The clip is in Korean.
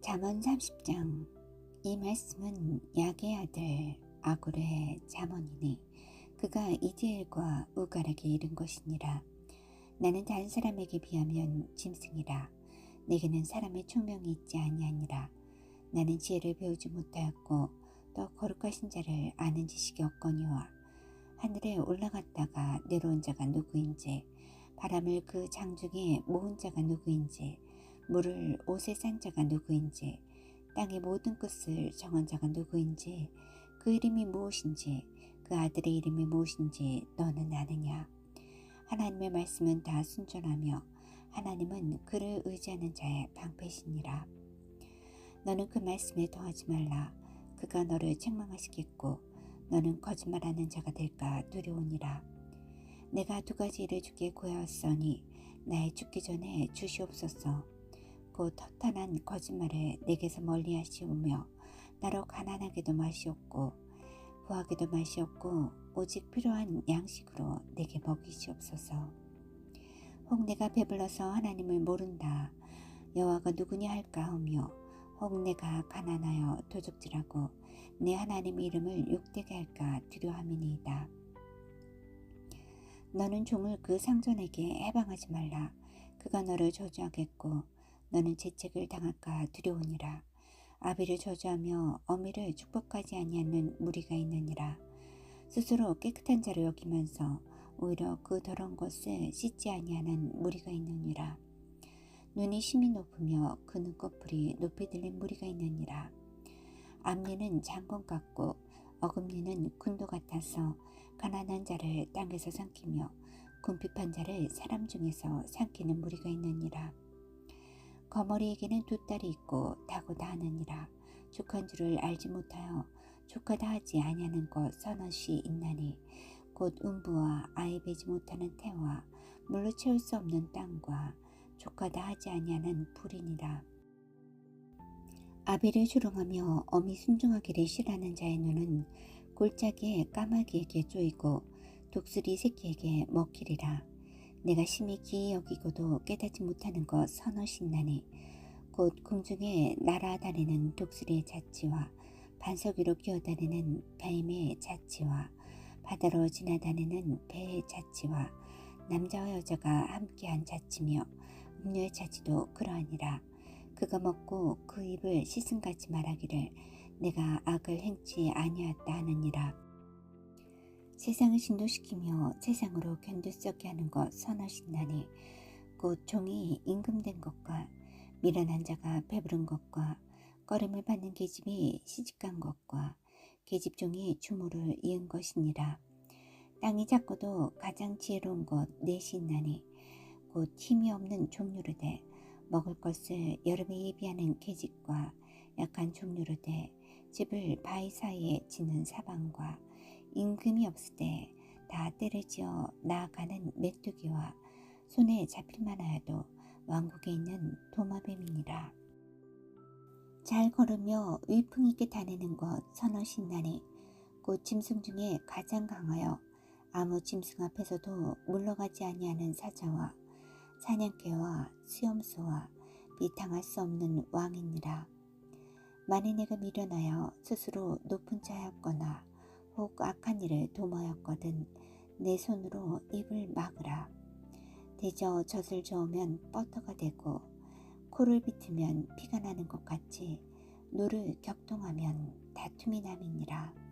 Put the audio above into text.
잠언 30장. 이 말씀은 야의 아들 아굴의 잠언이니 그가 이디엘과 우갈에게 이른 것이니라. 나는 다른 사람에게 비하면 짐승이라. 내게는 사람의 총명이 있지 아니하니라. 나는 지혜를 배우지 못하였고 또 거룩하신 자를 아는 지식이 없거니와 하늘에 올라갔다가 내려온 자가 누구인지 바람을 그 장중에 모은 자가 누구인지 물을 옷에 싼 자가 누구인지 땅의 모든 끝을 정한 자가 누구인지 그 이름이 무엇인지 그 아들의 이름이 무엇인지 너는 아느냐? 하나님의 말씀은 다 순전하며 하나님은 그를 의지하는 자의 방패시니라. 너는 그 말씀에 더하지 말라. 그가 너를 책망하시겠고 너는 거짓말하는 자가 될까 두려우니라. 내가 두 가지 일을 주께 구하였으니 나의 죽기 전에 주시옵소서 곧 허탄한 거짓말을 내게서 멀리 하시오며 나로 가난하게도 마시옵고 후하게도 마시옵고 오직 필요한 양식으로 내게 먹이시옵소서. 혹 내가 배불러서 하나님을 모른다. 여호와가 누구냐 할까 하며 혹 내가 가난하여 도적질하고 내 하나님의 이름을 욕되게 할까 두려함이니이다. 너는 종을 그 상전에게 해방하지 말라. 그가 너를 저주하겠고 너는 재책을 당할까 두려우니라. 아비를 저주하며 어미를 축복하지 아니하는 무리가 있느니라. 스스로 깨끗한 자를 여기면서 오히려 그 더러운 것을 씻지 아니하는 무리가 있느니라. 눈이 심히 높으며 그 눈꺼풀이 높이 들린 무리가 있느니라. 앞니는 장군 같고 어금니는 군도 같아서 가난한 자를 땅에서 삼키며 궁핍한 자를 사람 중에서 삼키는 무리가 있느니라. 거머리에게는 두 딸이 있고 다고 다 하느니라. 족한 줄을 알지 못하여 족하다 하지 아니하는 것 서너시 있나니 곧 음부와 아이 베지 못하는 태와 물로 채울 수 없는 땅과 족하다 하지 아니하는 불이니라. 아비를 조롱하며 어미 순종하기를 싫어하는 자의 눈은 골짜기에 까마귀에게 쪼이고 독수리 새끼에게 먹히리라 내가 심히 기이 여기고도 깨닫지 못하는 것 서너신나니 곧 궁중에 날아다니는 독수리의 자치와 반석 위로 기어다니는 뱀의 자치와 바다로 지나다니는 배의 자치와 남자와 여자가 함께한 자치며 음료의 자치도 그러하니라. 그가 먹고 그 입을 씻음같이 말하기를 내가 악을 행치 아니하였다 하느니라 세상을 진도시키며 세상으로 견딜수없게 하는 것 선하신다니 곧 종이 임금된 것과 미련한 자가 배부른 것과 꺼림을 받는 계집이 시집간 것과 계집종이 주모를 이은 것이니라. 땅이 작고도 가장 지혜로운 것 넷이 있나니 곧 힘이 없는 종류로 돼 먹을 것을 여름에 예비하는 계집과 약한 종류로 돼 집을 바위 사이에 짓는 사방과 임금이 없을 때 다 때를 지어 나아가는 메뚜기와 손에 잡힐만 하여도 왕국에 있는 도마뱀이니라. 잘 걸으며 위풍 있게 다니는 것 선어 신나니 곧 짐승 중에 가장 강하여 아무 짐승 앞에서도 물러가지 아니하는 사자와 사냥개와 수염소와 비탕할 수 없는 왕이니라. 만일 내가 미련하여 스스로 높은 자였거나 혹 악한 일을 도모였거든 내 손으로 입을 막으라. 대저 젖을 저으면 버터가 되고 코를 비트면 피가 나는 것 같이 노를 격동하면 다툼이 남이니라.